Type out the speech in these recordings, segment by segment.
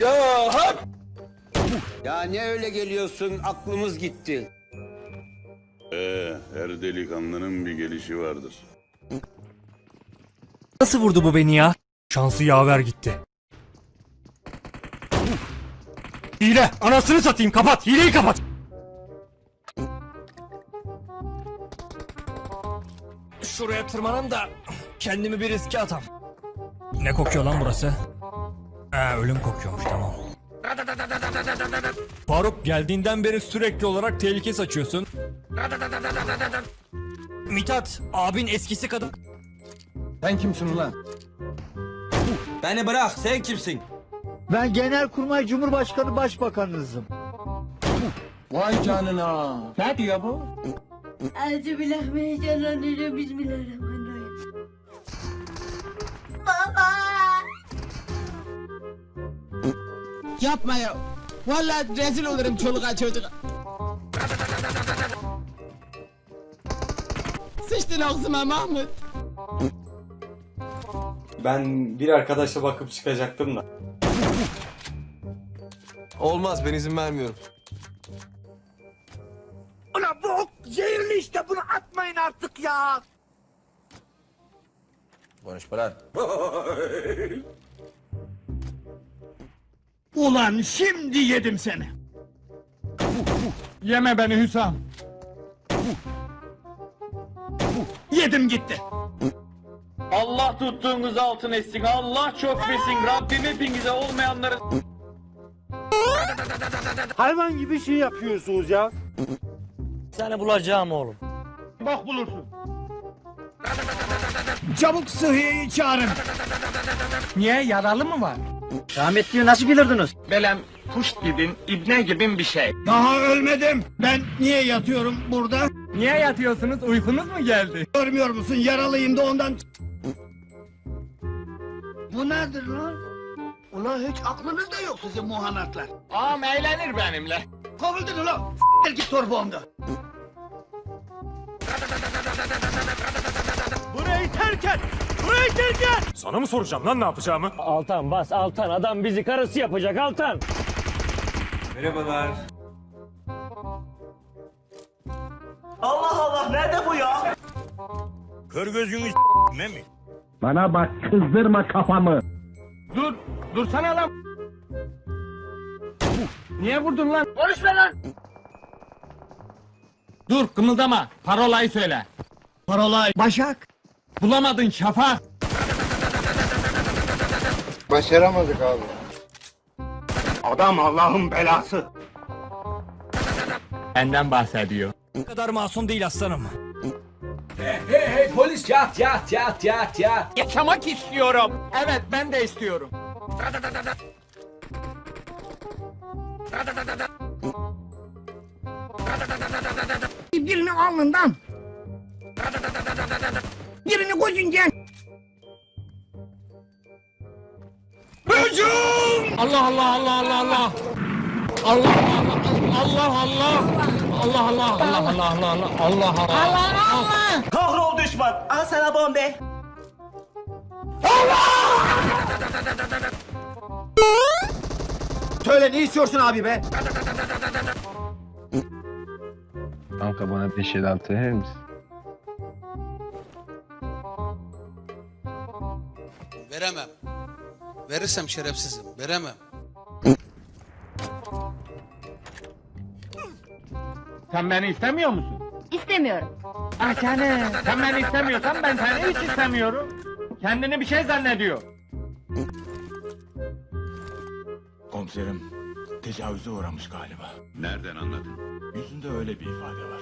Ya hop! Ya ne öyle geliyorsun? Aklımız gitti. Ee, her delikanlının bir gelişi vardır. Nasıl vurdu bu beni ya? Şansı yaver gitti. Hile! Anasını satayım kapat! Hileyi kapat! Şuraya tırmanam da kendimi bir riske atam. Ne kokuyor lan burası? Ee, ölüm kokuyormuş tamam. Faruk geldiğinden beri sürekli olarak tehlike saçıyorsun. Mithat, abin eskisi kadın. Beni bırak sen kimsin? Ben Genelkurmay Cumhurbaşkanı Başbakanınızım. Euzubillahimineşşeytanirracim. Bismillahirrahmanirrahim. Yapma ya. Vallahi rezil olurum çoluğa çocuğa. Sıçtın ağzıma Mahmut. Ben bir arkadaşla bakıp çıkacaktım da. Olmaz ben izin vermiyorum. Ulan bu ok zehirli işte bunu atmayın artık ya. Konuşma lan. Ulan şimdi yedim seni. Yeme beni Hüsam. Yedim gitti. Allah tuttuğunuz altın etsin. Allah çok besin. Rabbim hepinize olmayanların Hayvan gibi şey yapıyorsunuz ya. Seni bulacağım oğlum. Bak bulursun. Çabuk sıhhiyeyi çağırın. Niye yaralı mı var? Rahmetliyi nasıl bilirdiniz? belem puşt gibin, ibne gibin bir şey. Daha ölmedim. Ben niye yatıyorum burada? Niye yatıyorsunuz? Uykunuz mu geldi? Görmüyor musun? Yaralıyım da ondan. Bu nedir lan? Ulan hiç aklınızda yok sizin muhanatlar. Ağam eğlenir benimle. Kovuldun ulan. S**t git torbamda. Et! Sana mı soracağım lan ne yapacağımı? Altan bas Altan adam bizi karısı yapacak Altan. Merhabalar. Kör gözünü ne mi? Bana bak kızdırma kafamı. Dur, dursana lan. Niye vurdun lan? Konuşma lan. Dur kımıldama. Parolayı söyle. Parola Başak. Bulamadın şafak. Başaramadık abi. Adam Allah'ın belası. Benden bahsediyor. Bu kadar masum değil aslanım. Polis yat yat yat yat yat. Yaşamak istiyorum. Evet ben de istiyorum. Birini alnından. Birini gözünden. Allah Allah Allah Allah Allah. Allah Allah Allah Allah. Allah Allah Allah Allah Allah Allah Allah Allah. Kahrol düşman. Al sana bombe. Söyle ne istiyorsun abi be? Kanka bana 5 el altı verir misin? Veremem. Verirsem şerefsizim. Veremem. Sen beni istemiyor musun? İstemiyorum. Ah canım. Sen beni istemiyorsan ben seni hiç istemiyorum. Kendini bir şey zannediyor. Komiserim tecavüze uğramış galiba. Nereden anladın? Yüzünde öyle bir ifade var.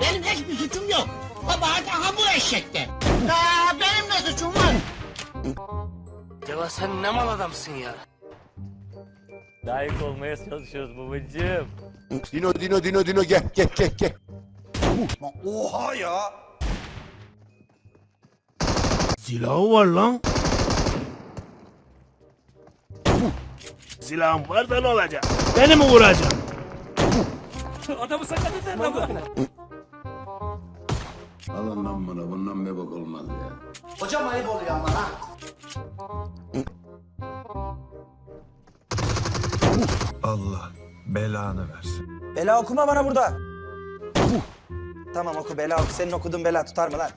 Benim hiçbir suçum yok. Kabahat aha bu eşekte. Benim ne suçum var? Ceva sen ne mal adamsın ya. Layık olmaya çalışıyoruz babacığım. Dino Dino Dino Dino gel gel gel gel. Oha ya! Silahı var lan. Silahım var da ne olacak? Beni mi vuracaksın? Adamı sakatladın lan bu. Alın lan bunu. Bundan bir bak olmaz ya. Hocam ayıp oluyor ama ha. Allah belanı versin. Bela okuma bana burada. Tamam oku bela oku. Senin okuduğun bela tutar mı lan?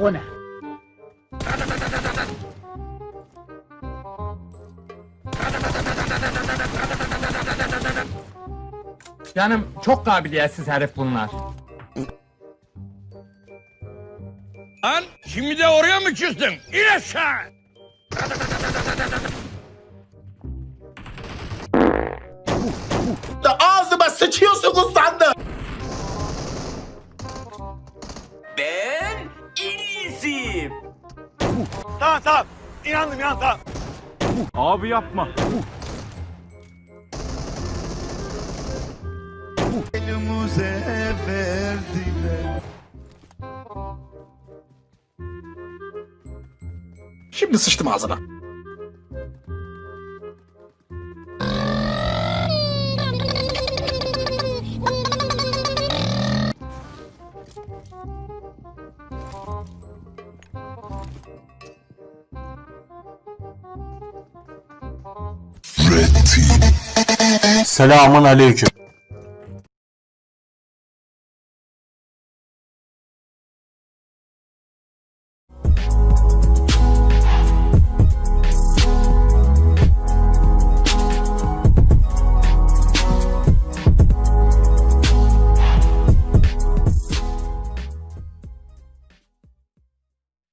O ne? Canım çok kabiliyetsiz herif bunlar. Lan şimdi de oraya mı küstün? İn aşağı. Ağzıma sıçıyorsunuz sandım. Ben en iyisiyim. Tamam tamam. İnandım ya tamam. Abi yapma. Elimize verdiler. Şimdi sıçtım ağzına. Selamun aleyküm.